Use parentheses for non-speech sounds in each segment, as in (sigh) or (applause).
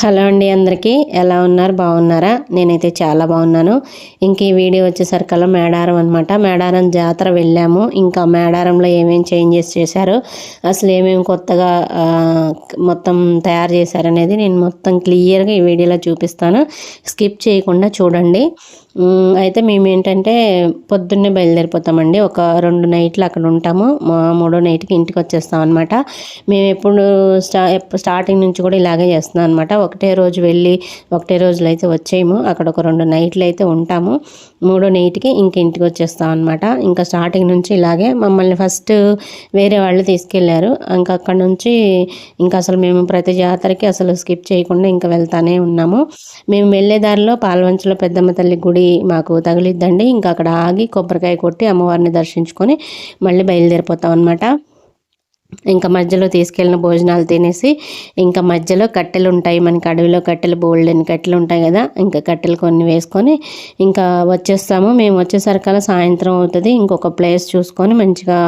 Hello అండి అందరికీ ఎలా ఉన్నారు? బాగున్నారా? నేనైతే చాలా బాగున్నాను. ఇంక ఈ వీడియో వచ్చేసరికల్లా మేడారం అనమాట మేడారం జాతర వెళ్ళాము. ఇంకా మేడారంలో ఏమేమి చేంజెస్ చేశారు? అసలు ఏమేమి కొత్తగా మొత్తం తయారు చేశారనేది నేను మొత్తం క్లియర్గా ఈ వీడియోలో చూపిస్తాను. స్కిప్ చేయకుండా చూడండి. అయితే మేము ఏంటంటే పొద్దున్నే బయలుదేరిపోతామండి. ఒక రెండు నైట్లు అక్కడ ఉంటాము. మా మూడో నైట్కి ఇంటికి వచ్చేస్తాం అనమాట మేము ఎప్పుడు స్టా స్టార్టింగ్ నుంచి కూడా ఇలాగే చేస్తున్నాం అనమాట ఒకటే రోజు వెళ్ళి ఒకటే రోజులు అయితే వచ్చేయము. అక్కడ ఒక రెండు నైట్లు అయితే ఉంటాము. మూడో నైట్కి ఇంక ఇంటికి వచ్చేస్తాం అనమాట ఇంకా స్టార్టింగ్ నుంచి ఇలాగే మమ్మల్ని ఫస్ట్ వేరే వాళ్ళు తీసుకెళ్ళారు. ఇంకా అక్కడ నుంచి ఇంకా అసలు మేము ప్రతి జాతరకి అసలు స్కిప్ చేయకుండా ఇంకా వెళ్తానే ఉన్నాము. మేము వెళ్ళే దారిలో పాల్వంచలో పెద్దమ్మ తల్లి గుడి మాకు తగిలిద్దండి. ఇంకా అక్కడ ఆగి కొబ్బరికాయ కొట్టి అమ్మవారిని దర్శించుకొని మళ్ళీ బయలుదేరిపోతాం అనమాట ఇంకా మధ్యలో తీసుకెళ్ళిన భోజనాలు తినేసి ఇంకా మధ్యలో కట్టెలు ఉంటాయి మనకి అడవిలో కట్టెలు బోల్డెన్ కట్టెలు ఉంటాయి కదా ఇంకా కట్టెలు కొన్ని వేసుకొని ఇంకా వచ్చేస్తాము. మేము వచ్చేసరికల్లా సాయంత్రం అవుతుంది. ఇంకొక ప్లేస్ చూసుకొని మంచిగా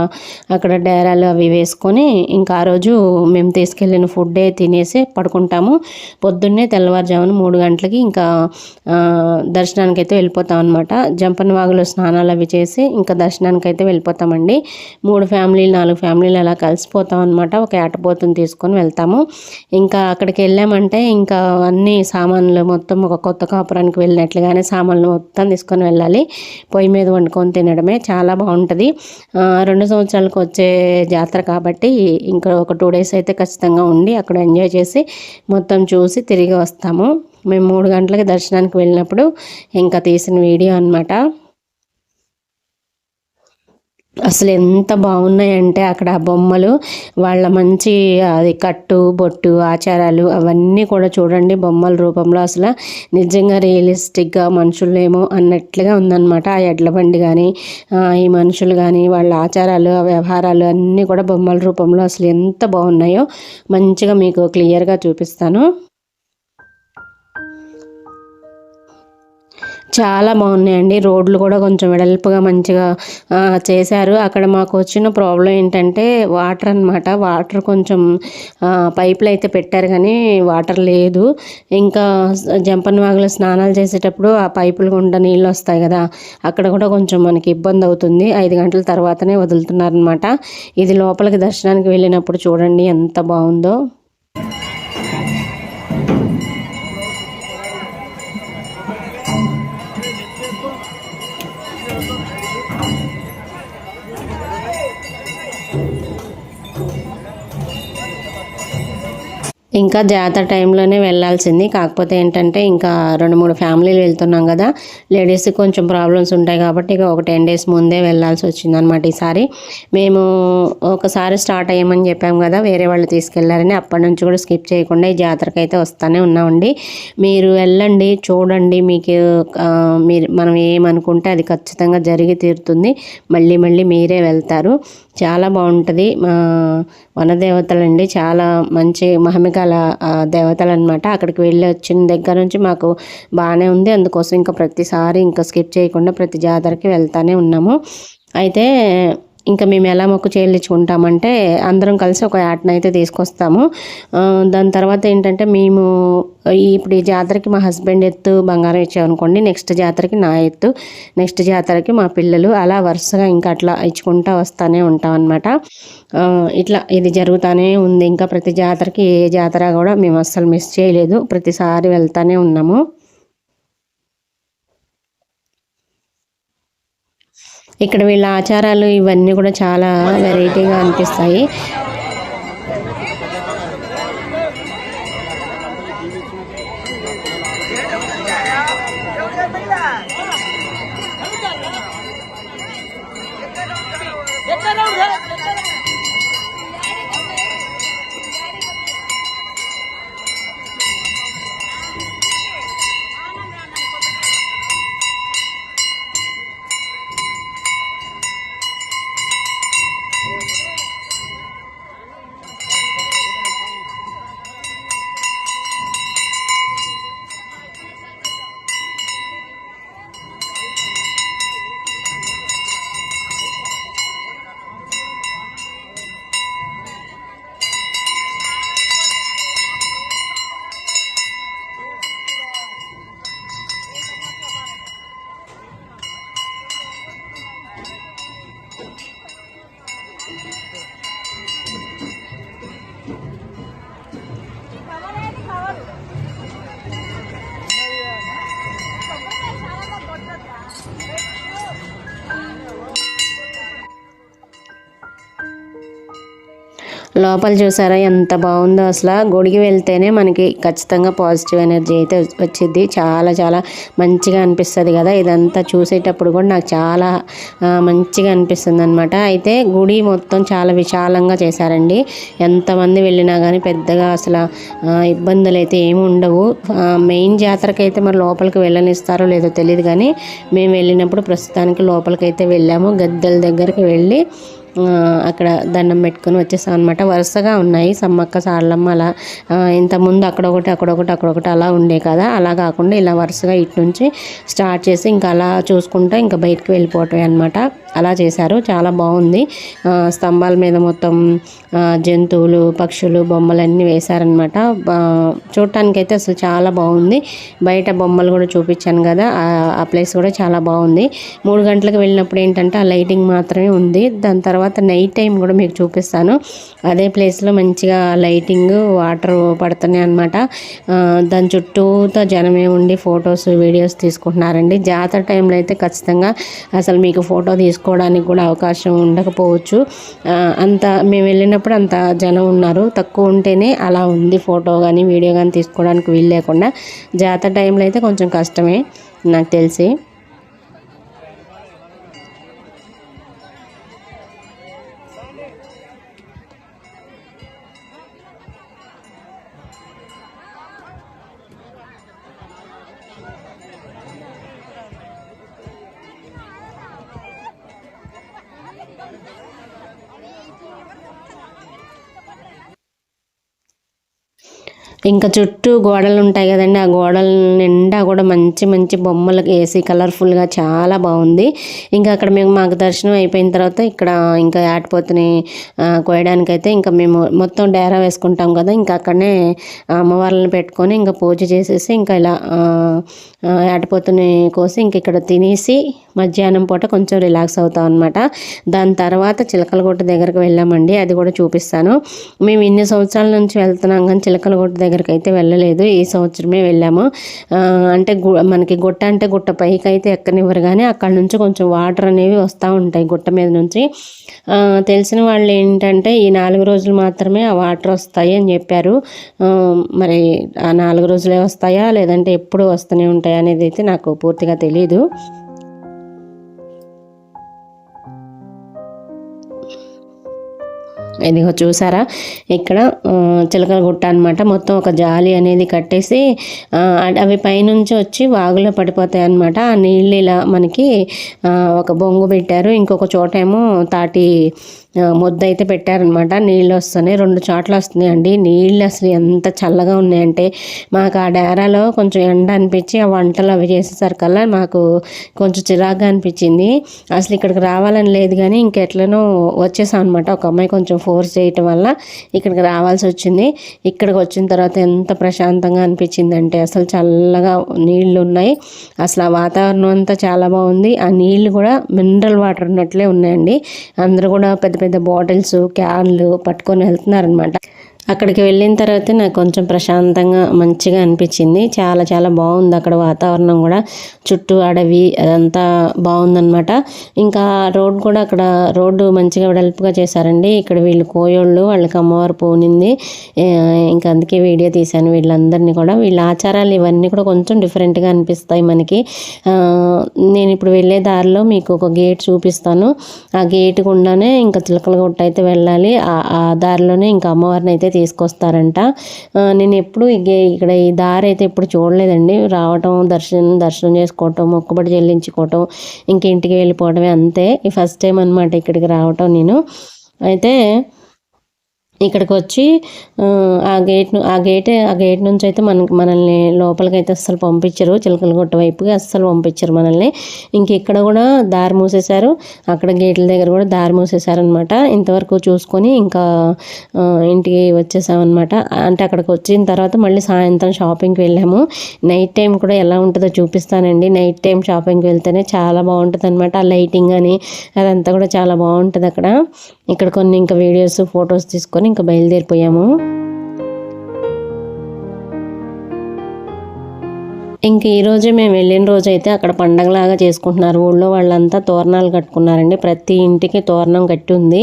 అక్కడ డేరాలు అవి వేసుకొని ఇంకా ఆ రోజు మేము తీసుకెళ్ళిన ఫుడ్డే తినేసి పడుకుంటాము. పొద్దున్నే తెల్లవారుజామున మూడు గంటలకి ఇంకా దర్శనానికి అయితే వెళ్ళిపోతాం అనమాట జంపన వాగులో స్నానాలు అవి చేసి ఇంకా దర్శనానికి అయితే వెళ్ళిపోతామండి. మూడు ఫ్యామిలీలు నాలుగు ఫ్యామిలీలు అలా కలిసి కలిసిపోతాం అనమాట ఒక ఏటపోతుని తీసుకొని వెళ్తాము. ఇంకా అక్కడికి వెళ్ళామంటే ఇంకా అన్ని సామాన్లు మొత్తం ఒక కొత్త కాపురానికి వెళ్ళినట్లుగానే సామాన్లు మొత్తం తీసుకొని వెళ్ళాలి. పొయ్యి మీద వండుకొని తినడమే చాలా బాగుంటుంది. రెండు సంవత్సరాలకు వచ్చే జాతర కాబట్టి ఇంకా ఒక టూ డేస్ అయితే ఖచ్చితంగా ఉండి అక్కడ ఎంజాయ్ చేసి మొత్తం చూసి తిరిగి వస్తాము. మేము మూడు గంటలకి దర్శనానికి వెళ్ళినప్పుడు ఇంకా తీసిన వీడియో అన్నమాట. అసలు ఎంత బాగున్నాయంటే అక్కడ ఆ బొమ్మలు వాళ్ళ మంచి అది కట్టు బొట్టు ఆచారాలు అవన్నీ కూడా చూడండి బొమ్మల రూపంలో. అసలు నిజంగా రియలిస్టిక్గా మనుషులేమో అన్నట్లుగా ఉందన్నమాట. ఆ ఎడ్ల బండి కానీ ఈ మనుషులు కానీ వాళ్ళ ఆచారాలు వ్యవహారాలు అన్నీ కూడా బొమ్మల రూపంలో అసలు ఎంత బాగున్నాయో మంచిగా మీకు క్లియర్గా చూపిస్తాను. చాలా బాగున్నాయండి. రోడ్లు కూడా కొంచెం వెడల్పుగా మంచిగా చేశారు. అక్కడ మాకు వచ్చిన ప్రాబ్లం ఏంటంటే వాటర్ అన్నమాట. వాటర్ కొంచెం పైపులు అయితే పెట్టారు కానీ వాటర్ లేదు. ఇంకా జంపన్ వాగులో స్నానాలు చేసేటప్పుడు ఆ పైపులు గుండా నీళ్ళు వస్తాయి కదా అక్కడ కూడా కొంచెం మనకి ఇబ్బంది అవుతుంది. ఐదు గంటల తర్వాతనే వదులుతున్నారనమాట ఇది లోపలికి దర్శనానికి వెళ్ళినప్పుడు చూడండి ఎంత బాగుందో. ఇంకా జాతర టైంలోనే వెళ్ళాల్సింది. కాకపోతే ఏంటంటే ఇంకా రెండు మూడు ఫ్యామిలీలు వెళ్తున్నాం కదా. లేడీస్ కొంచెం ప్రాబ్లమ్స్ ఉంటాయి కాబట్టి ఇక ఒక టెన్ డేస్ ముందే వెళ్ళాల్సి వచ్చింది అనమాట ఈసారి. మేము ఒకసారి స్టార్ట్ అయ్యామని చెప్పాము కదా వేరే వాళ్ళు తీసుకెళ్ళారని. అప్పటి నుంచి కూడా స్కిప్ చేయకుండా ఈ జాతరకి అయితే వస్తూనే ఉన్నామండి. మీరు వెళ్ళండి చూడండి. మీకు మీరు మనం ఏమనుకుంటే అది ఖచ్చితంగా జరిగి తీరుతుంది. మళ్ళీ మళ్ళీ మీరే వెళ్తారు. చాలా బాగుంటుంది. మా వనదేవతలండి. చాలా మంచి మహమిక ఆ, దేవతలు అనమాట అక్కడికి వెళ్ళి వచ్చిన దగ్గర నుంచి మాకు బాగానే ఉంది. అందుకోసం ఇంకా ప్రతిసారి ఇంకా స్కిప్ చేయకుండా ప్రతి జాతరకి వెళ్తానే ఉన్నాము. అయితే ఇంకా మేము ఎలా మొక్కు చెల్లించుకుంటామంటే అందరం కలిసి ఒక యాటను అయితే తీసుకొస్తాము. దాని తర్వాత ఏంటంటే మేము ఇప్పుడు ఈ జాతరకి మా హస్బెండ్ ఎత్తు బంగారం ఇచ్చామనుకోండి నెక్స్ట్ జాతరకి నా ఎత్తు నెక్స్ట్ జాతరకి మా పిల్లలు అలా వరుసగా ఇంకా అట్లా ఇచ్చుకుంటా వస్తూనే ఉంటాం అనమాట ఇట్లా ఇది జరుగుతూనే ఉంది. ఇంకా ప్రతి జాతరకి ఏ జాతర కూడా మేము అస్సలు మిస్ చేయలేదు. ప్రతిసారి వెళ్తూనే ఉన్నాము. ఇక్కడ వీళ్ళ ఆచారాలు ఇవన్నీ కూడా చాలా వెరైటీగా అనిపిస్తాయి. లోపల చూసారా ఎంత బాగుందో అసలు. గుడికి వెళ్తేనే మనకి ఖచ్చితంగా పాజిటివ్ ఎనర్జీ అయితే వచ్చింది చాలా చాలా మంచిగా అనిపిస్తుంది కదా. ఇదంతా చూసేటప్పుడు కూడా నాకు చాలా మంచిగా అనిపిస్తుంది అనమాట అయితే గుడి మొత్తం చాలా విశాలంగా చేశారండి. ఎంతమంది వెళ్ళినా కానీ పెద్దగా అసలు ఇబ్బందులు అయితే ఏమి ఉండవు. మెయిన్ జాతరకి అయితే మరి లోపలికి వెళ్ళనిస్తారో లేదో తెలియదు కానీ మేము వెళ్ళినప్పుడు ప్రస్తుతానికి లోపలికి అయితే వెళ్ళాము. గద్దెల దగ్గరికి వెళ్ళి అక్కడ దండం పెట్టుకొని వచ్చేసాం అనమాట వరుసగా ఉన్నాయి. సమ్మక్క సారలమ్మ అలా ఇంతకుముందు అక్కడొకటి అక్కడొకటి అక్కడొకటి అలా ఉండే కదా. అలా కాకుండా ఇలా వరుసగా ఇటు నుంచి స్టార్ట్ చేసి ఇంకా అలా చూసుకుంటా ఇంకా బయటకు వెళ్ళిపోవటమే అనమాట అలా చేశారు. చాలా బాగుంది. స్తంభాల మీద మొత్తం జంతువులు పక్షులు బొమ్మలు అన్నీ వేశారనమాట చూడటానికైతే అసలు చాలా బాగుంది. బయట బొమ్మలు కూడా చూపించాను కదా. ఆ ప్లేస్ కూడా చాలా బాగుంది. మూడు గంటలకు వెళ్ళినప్పుడు ఏంటంటే ఆ లైటింగ్ మాత్రమే ఉంది. దాని తర్వాత తర్వాత నైట్ టైం కూడా మీకు చూపిస్తాను. అదే ప్లేస్లో మంచిగా లైటింగ్ వాటర్ పడుతున్నాయి అనమాట దాని చుట్టూతో జనమే ఉండి ఫొటోస్ వీడియోస్ తీసుకుంటున్నారండి. జాతర టైంలో అయితే ఖచ్చితంగా అసలు మీకు ఫోటో తీసుకోవడానికి కూడా అవకాశం ఉండకపోవచ్చు. అంత మేము వెళ్ళినప్పుడు అంత జనం ఉన్నారు. తక్కువ ఉంటేనే అలా ఉంది ఫోటో కానీ వీడియో కానీ తీసుకోవడానికి వీలు లేకుండా. జాతర టైంలో అయితే కొంచెం కష్టమే నాకు తెలిసి. ఇంకా చుట్టూ గోడలు ఉంటాయి కదండి. ఆ గోడల నిండా కూడా మంచి మంచి బొమ్మలు వేసి కలర్ఫుల్గా చాలా బాగుంది. ఇంకా అక్కడ మేము మాకు దర్శనం అయిపోయిన తర్వాత ఇక్కడ ఇంకా ఆటిపోతుని కోయడానికైతే ఇంకా మేము మొత్తం డేరా వేసుకుంటాం కదా. ఇంకా అక్కడనే అమ్మవార్లను పెట్టుకొని ఇంకా పూజ చేసేసి ఇంకా ఇలా ఆటిపోతుని కోసి ఇంక ఇక్కడ తినేసి మధ్యాహ్నం పూట కొంచెం రిలాక్స్ అవుతాం అనమాట దాని తర్వాత చిలకలగుట్ట దగ్గరకు వెళ్ళామండి. అది కూడా చూపిస్తాను. మేము ఇన్ని సంవత్సరాల నుంచి వెళ్తున్నాం కానీ చిలకలగుట్ట దగ్గరికి అయితే వెళ్ళలేదు. ఈ సంవత్సరమే వెళ్ళాము. అంటే మనకి గుట్ట అంటే గుట్ట పైకి అయితే ఎక్కనివ్వరు కానీ అక్కడ నుంచి కొంచెం వాటర్ అనేవి వస్తూ ఉంటాయి గుట్ట మీద నుంచి. తెలిసిన వాళ్ళు ఏంటంటే ఈ నాలుగు రోజులు మాత్రమే ఆ వాటర్ వస్తాయి అని చెప్పారు. మరి ఆ నాలుగు రోజులే వస్తాయా? లేదంటే ఎప్పుడు వస్తూనే ఉంటాయా అనేది అయితే నాకు పూర్తిగా తెలియదు ఇదిగో చూసారా? ఇక్కడ చిలకల గుట్ట అనమాట మొత్తం ఒక జాలి అనేది కట్టేసి అవి పైనుంచి వచ్చి వాగులో పడిపోతాయి అనమాట ఆ నీళ్ళు ఇలా మనకి ఒక బొంగు పెట్టారు. ఇంకొక చోట ఏమో తాటి ముద్ద అయితే పెట్టారనమాట. నీళ్ళు వస్తున్నాయి. రెండు చోట్ల వస్తున్నాయండి. నీళ్ళు అసలు ఎంత చల్లగా ఉన్నాయంటే మాకు ఆ డేరాలో కొంచెం ఎండ అనిపించి ఆ వంటలు అవి చేసేసరికల్లా మాకు కొంచెం చిరాగ్గా అనిపించింది. అసలు ఇక్కడికి రావాలని లేదు కానీ ఇంకెట్లనో వచ్చేసాం అనమాట ఒక అమ్మాయి కొంచెం ఫోర్స్ చేయటం వల్ల ఇక్కడికి రావాల్సి వచ్చింది. ఇక్కడికి వచ్చిన తర్వాత ఎంత ప్రశాంతంగా అనిపించింది అంటే అసలు చల్లగా నీళ్ళు ఉన్నాయి. అసలు ఆ వాతావరణం అంతా చాలా బాగుంది. ఆ నీళ్ళు కూడా మినరల్ వాటర్ ఉన్నట్లే ఉన్నాయండి. అందరూ కూడా పెద్ద పెద్ద బాటిల్స్ క్యాన్లు పట్టుకొని వెళ్తున్నారనమాట అక్కడికి వెళ్ళిన తర్వాత నాకు కొంచెం ప్రశాంతంగా మంచిగా అనిపించింది. చాలా చాలా బాగుంది అక్కడ వాతావరణం కూడా. చుట్టూ అడవి అదంతా బాగుందనమాట ఇంకా రోడ్ కూడా అక్కడ రోడ్డు మంచిగా వెడల్పుగా చేశారండి. ఇక్కడ వీళ్ళు కోయోళ్ళు వాళ్ళకి అమ్మవారు పోనింది. ఇంకా అందుకే వీడియో తీశాను వీళ్ళందరినీ కూడా. వీళ్ళ ఆచారాలు ఇవన్నీ కూడా కొంచెం డిఫరెంట్గా అనిపిస్తాయి మనకి. నేను ఇప్పుడు వెళ్ళే దారిలో మీకు ఒక గేట్ చూపిస్తాను. ఆ గేట్ గుండానే ఇంకా చిలకల గుట్ట అయితే వెళ్ళాలి. ఆ దారిలోనే ఇంకా అమ్మవారిని అయితే తీసుకొస్తారంట. నేను ఎప్పుడు ఇక్కడ ఈ దారి అయితే ఎప్పుడు చూడలేదండి. రావటం దర్శనం దర్శనం చేసుకోవటం మొక్కుబడి చెల్లించుకోవటం ఇంక ఇంటికి వెళ్ళిపోవటమే అంతే. ఈ ఫస్ట్ టైం అనమాట ఇక్కడికి రావటం నేను. అయితే ఇక్కడికి వచ్చి ఆ గేట్ ఆ గేట్ ఆ గేట్ నుంచి అయితే మనకి మనల్ని లోపలికి అయితే అస్సలు పంపించరు. చిలకలగుట్ట వైపుకి అస్సలు పంపించరు మనల్ని. ఇంక ఇక్కడ కూడా దారి మూసేశారు. అక్కడ గేట్ల దగ్గర కూడా దారి మూసేశారనమాట ఇంతవరకు చూసుకొని ఇంకా ఇంటికి వచ్చేసామన్నమాట. అంటే అక్కడికి వచ్చిన తర్వాత మళ్ళీ సాయంత్రం షాపింగ్కి వెళ్ళాము. నైట్ టైం కూడా ఎలా ఉంటుందో చూపిస్తానండి. నైట్ టైం షాపింగ్కి వెళ్తేనే చాలా బాగుంటుంది అనమాట ఆ లైటింగ్ అని అదంతా కూడా చాలా బాగుంటుంది అక్కడ. ఇక్కడ కొన్ని ఇంకా వీడియోస్ ఫొటోస్ తీసుకొని ఇంకా బయలుదేరిపోయాము. ఇంక ఈరోజు మేము వెళ్ళిన రోజు అయితే అక్కడ పండగలాగా చేసుకుంటున్నారు. ఊళ్ళో వాళ్ళంతా తోరణాలు కట్టుకున్నారండి. ప్రతి ఇంటికి తోరణం కట్టి ఉంది.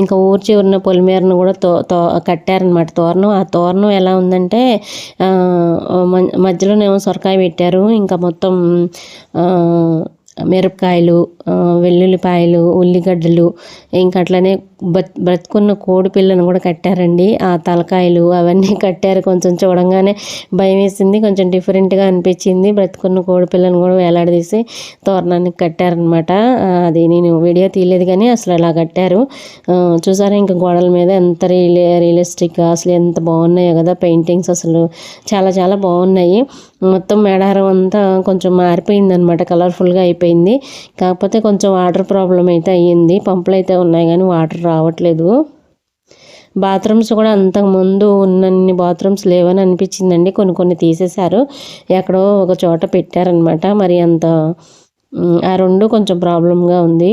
ఇంకా ఊరి చివరిన పొలిమేరను కూడా తో తో కట్టారనమాట తోరణం. ఆ తోరణం ఎలా ఉందంటే మధ్యలోనేమో సొరకాయ పెట్టారు. ఇంకా మొత్తం మిరపకాయలు వెల్లుల్లిపాయలు ఉల్లిగడ్డలు ఇంకా అట్లనే బత్ బ్రతుకున్న కోడి పిల్లను కూడా కట్టారండి. ఆ తలకాయలు అవన్నీ (laughs) కట్టారు. కొంచెం చూడంగానే భయం వేసింది. కొంచెం డిఫరెంట్గా అనిపించింది. బ్రతుకున్న కోడి పిల్లను కూడా వేలాడదీసి తోరణానికి కట్టారనమాట అది నేను వీడియో తీయలేదు కానీ అసలు అలా కట్టారు. చూసారా ఇంకా గోడల మీద ఎంత రియల్ రియలిస్టిక్గా అసలు ఎంత బాగున్నాయో కదా పెయింటింగ్స్ అసలు చాలా చాలా బాగున్నాయి. మొత్తం మేడారం అంతా కొంచెం మారిపోయింది అనమాట కలర్ఫుల్గా అయిపోయింది. కాకపోతే కొంచెం వాటర్ ప్రాబ్లం అయితే అయ్యింది. పంపులు అయితే ఉన్నాయి కానీ వాటర్ రావట్లేదు. బాత్రూమ్స్ కూడా అంతకుముందు ఉన్నన్ని బాత్రూమ్స్ లేవని అనిపించిందండి. కొన్ని కొన్ని తీసేశారు. ఎక్కడో ఒక చోట పెట్టారనమాట మరి అంత ఆ రెండు కొంచెం ప్రాబ్లంగా ఉంది.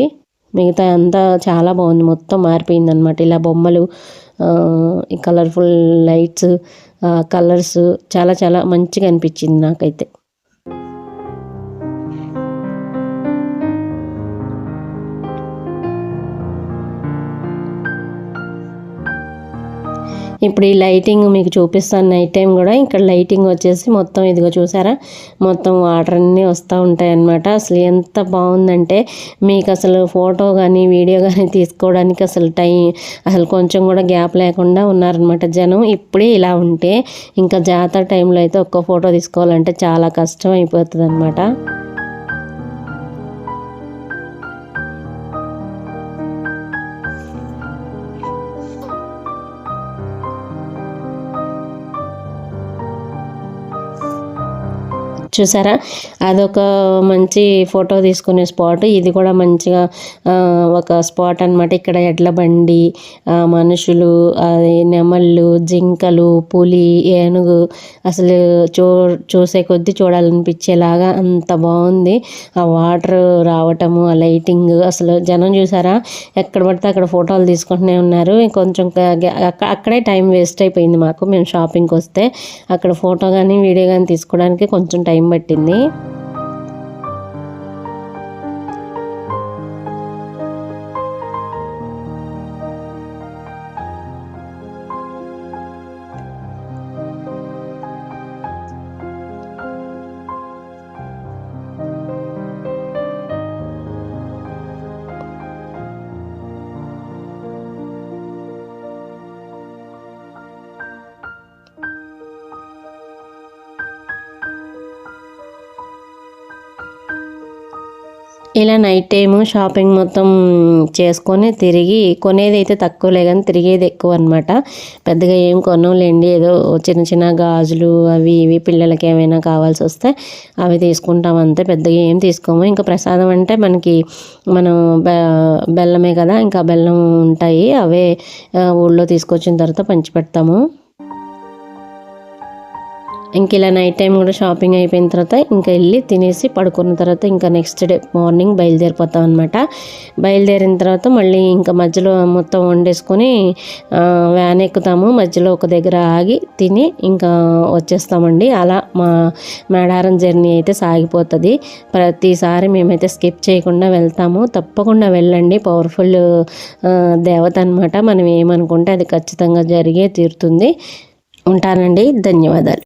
మిగతా అంతా చాలా బాగుంది. మొత్తం మారిపోయింది అనమాట ఇలా బొమ్మలు కలర్ఫుల్ లైట్స్ కలర్స్ చాలా చాలా మంచిగా అనిపించింది నాకైతే. ఇప్పుడు ఈ లైటింగ్ మీకు చూపిస్తాను నైట్ టైం కూడా. ఇక్కడ లైటింగ్ వచ్చేసి మొత్తం ఇదిగో చూసారా? మొత్తం వాటర్ అన్నీ వస్తూ ఉంటాయన్నమాట అసలు ఎంత బాగుందంటే మీకు అసలు ఫోటో కానీ వీడియో కానీ తీసుకోవడానికి అసలు టైం అసలు కొంచెం కూడా గ్యాప్ లేకుండా ఉన్నారనమాట జనం. ఇప్పుడే ఇలా ఉంటే ఇంకా జాతర టైంలో అయితే ఒక్క ఫోటో తీసుకోవాలంటే చాలా కష్టం అయిపోతుంది అనమాట చూసారా? అదొక మంచి ఫోటో తీసుకునే స్పాట్. ఇది కూడా మంచిగా ఒక స్పాట్ అనమాట ఇక్కడ ఎడ్ల బండి మనుషులు అది నెమళ్ళు జింకలు పులి ఏనుగు. అసలు చూ చూసే కొద్దీ చూడాలనిపించేలాగా అంత బాగుంది. ఆ వాటర్ రావటము ఆ లైటింగ్ అసలు జనం చూసారా? ఎక్కడ పడితే అక్కడ ఫోటోలు తీసుకుంటూనే ఉన్నారు. కొంచెం అక్కడే టైం వేస్ట్ అయిపోయింది మాకు. మేము షాపింగ్కి వస్తే అక్కడ ఫోటో కానీ వీడియో కానీ తీసుకోవడానికి కొంచెం టైం పట్టింది. ఇలా నైట్ టైము షాపింగ్ మొత్తం చేసుకొని తిరిగి కొనేది అయితే తక్కువలే కానీ తిరిగేది ఎక్కువ అనమాట పెద్దగా ఏం కొనలేండి ఏదో చిన్న చిన్న గాజులు అవి ఇవి పిల్లలకి ఏమైనా కావాల్సి వస్తే అవి తీసుకుంటాం అంతే. పెద్దగా ఏం తీసుకోము. ఇంకా ప్రసాదం అంటే మనకి మనం బెల్లమే కదా. ఇంకా బెల్లం ఉంటాయి. అవే ఊళ్ళో తీసుకొచ్చిన తర్వాత పంచిపెడతాము. ఇంక ఇలా నైట్ టైం కూడా షాపింగ్ అయిపోయిన తర్వాత ఇంకా వెళ్ళి తినేసి పడుకున్న తర్వాత ఇంకా నెక్స్ట్ డే మార్నింగ్ బయలుదేరిపోతాం అనమాట బయలుదేరిన తర్వాత మళ్ళీ ఇంకా మధ్యలో మొత్తం వండేసుకొని వ్యాన్ ఎక్కుతాము. మధ్యలో ఒక దగ్గర ఆగి తిని ఇంకా వచ్చేస్తామండి. అలా మా మేడారం జర్నీ అయితే సాగిపోతుంది. ప్రతిసారి మేమైతే స్కిప్ చేయకుండా వెళ్తాము. తప్పకుండా వెళ్ళండి. పవర్ఫుల్ దేవత అనమాట మనం ఏమనుకుంటే అది ఖచ్చితంగా జరిగే తీరుతుంది. ఉంటానండి. ధన్యవాదాలు.